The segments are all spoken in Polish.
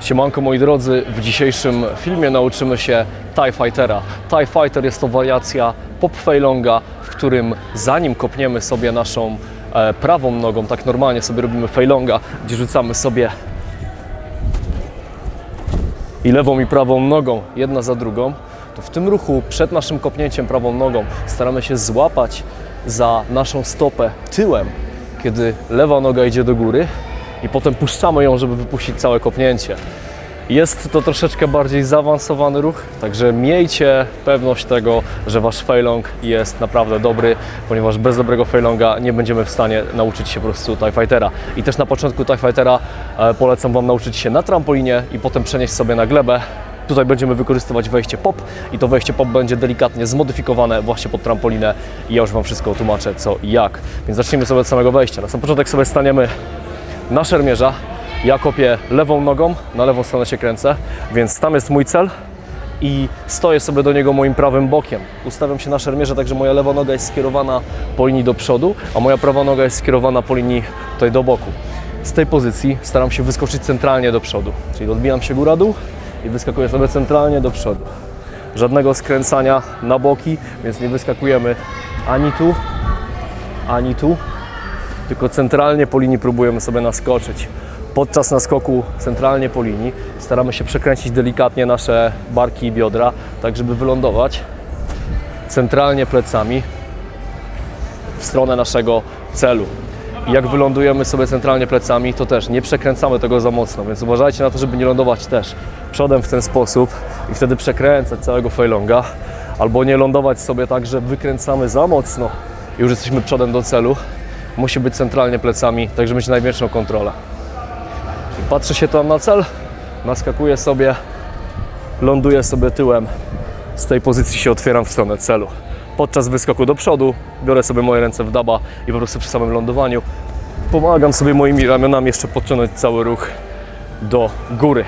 Siemanko moi drodzy, w dzisiejszym filmie nauczymy się TIE Fightera. TIE Fighter jest to wariacja pop failonga, w którym zanim kopniemy sobie naszą e, prawą nogą, tak normalnie sobie robimy failonga, gdzie rzucamy sobie i lewą i prawą nogą, jedna za drugą, to w tym ruchu przed naszym kopnięciem prawą nogą staramy się złapać za naszą stopę tyłem, kiedy lewa noga idzie do góry i potem puszczamy ją, żeby wypuścić całe kopnięcie. Jest to troszeczkę bardziej zaawansowany ruch, także miejcie pewność tego, że wasz failong jest naprawdę dobry, ponieważ bez dobrego failonga nie będziemy w stanie nauczyć się po prostu TIE Fightera. I też na początku TIE Fightera e, polecam wam nauczyć się na trampolinie i potem przenieść sobie na glebę. Tutaj będziemy wykorzystywać wejście pop i to wejście pop będzie delikatnie zmodyfikowane właśnie pod trampolinę i ja już wam wszystko tłumaczę co i jak. Więc zacznijmy sobie od samego wejścia. Na sam początek sobie staniemy na szermierza. Ja kopię lewą nogą, na lewą stronę się kręcę, więc tam jest mój cel i stoję sobie do niego moim prawym bokiem. Ustawiam się na szermierze, tak że moja lewa noga jest skierowana po linii do przodu, a moja prawa noga jest skierowana po linii tutaj do boku. Z tej pozycji staram się wyskoczyć centralnie do przodu, czyli odbijam się góra-dół i wyskakuję sobie centralnie do przodu. Żadnego skręcania na boki, więc nie wyskakujemy ani tu, ani tu, tylko centralnie po linii próbujemy sobie naskoczyć. Podczas naskoku centralnie po linii staramy się przekręcić delikatnie nasze barki i biodra, tak żeby wylądować centralnie plecami w stronę naszego celu. Jak wylądujemy sobie centralnie plecami, to też nie przekręcamy tego za mocno, więc uważajcie na to, żeby nie lądować też przodem w ten sposób i wtedy przekręcać całego failonga, albo nie lądować sobie tak, że wykręcamy za mocno i już jesteśmy przodem do celu. Musi być centralnie plecami, tak żeby mieć największą kontrolę. Patrzę się tam na cel, naskakuję sobie, ląduję sobie tyłem, z tej pozycji się otwieram w stronę celu. Podczas wyskoku do przodu biorę sobie moje ręce w daba i po prostu przy samym lądowaniu pomagam sobie moimi ramionami jeszcze podciągnąć cały ruch do góry.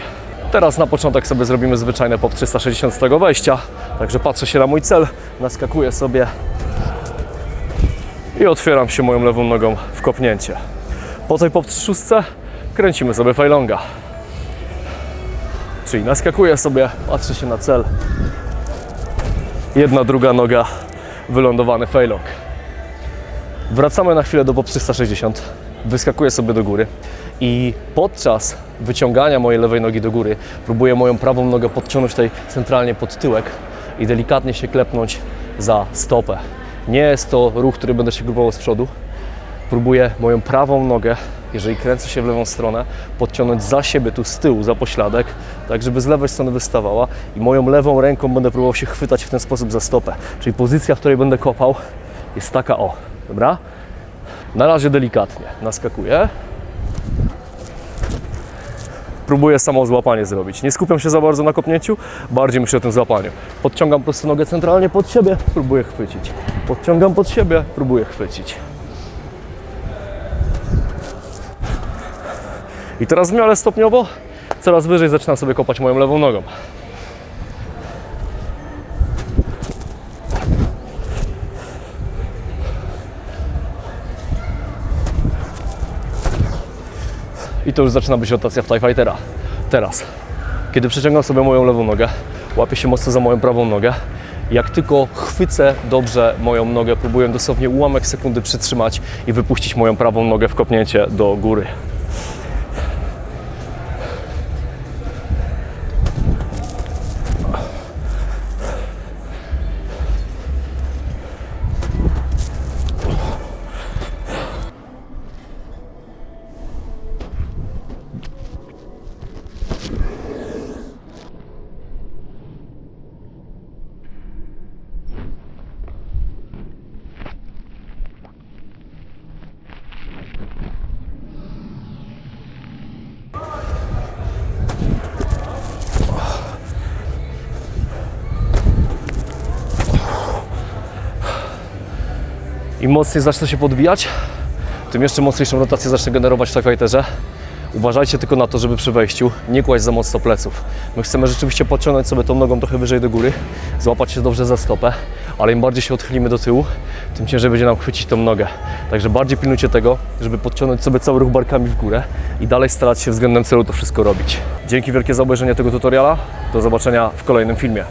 Teraz na początek sobie zrobimy zwyczajne pop 360 z tego wejścia, także patrzę się na mój cel, naskakuję sobie i otwieram się moją lewą nogą w kopnięcie. Po tej pop 360 kręcimy sobie failonga. Czyli naskakuję sobie, patrzę się na cel. Jedna, druga noga, wylądowany failong. Wracamy na chwilę do pop 360. Wyskakuję sobie do góry i podczas wyciągania mojej lewej nogi do góry próbuję moją prawą nogę podciągnąć tutaj centralnie pod tyłek i delikatnie się klepnąć za stopę. Nie jest to ruch, który będę się grupował z przodu. Próbuję moją prawą nogę, jeżeli kręcę się w lewą stronę, podciągnąć za siebie tu z tyłu, za pośladek, tak żeby z lewej strony wystawała i moją lewą ręką będę próbował się chwytać w ten sposób za stopę. Czyli pozycja, w której będę kopał jest taka o, dobra? Na razie delikatnie naskakuję. Próbuję samo złapanie zrobić. Nie skupiam się za bardzo na kopnięciu, bardziej myślę o tym złapaniu. Podciągam po prostu nogę centralnie pod siebie, próbuję chwycić. Podciągam pod siebie, próbuję chwycić. I teraz w miarę stopniowo, coraz wyżej zaczynam sobie kopać moją lewą nogą. I to już zaczyna być rotacja w TIE Fightera. Teraz, kiedy przeciągam sobie moją lewą nogę, łapię się mocno za moją prawą nogę. Jak tylko chwycę dobrze moją nogę, próbuję dosłownie ułamek sekundy przytrzymać i wypuścić moją prawą nogę w kopnięcie do góry. Im mocniej zacznę się podbijać, tym jeszcze mocniejszą rotację zacznę generować w Fighterze. Uważajcie tylko na to, żeby przy wejściu nie kłaść za mocno pleców. My chcemy rzeczywiście podciągnąć sobie tą nogą trochę wyżej do góry, złapać się dobrze za stopę, ale im bardziej się odchylimy do tyłu, tym ciężej będzie nam chwycić tą nogę. Także bardziej pilnujcie tego, żeby podciągnąć sobie cały ruch barkami w górę i dalej starać się względem celu to wszystko robić. Dzięki wielkie za obejrzenie tego tutoriala. Do zobaczenia w kolejnym filmie.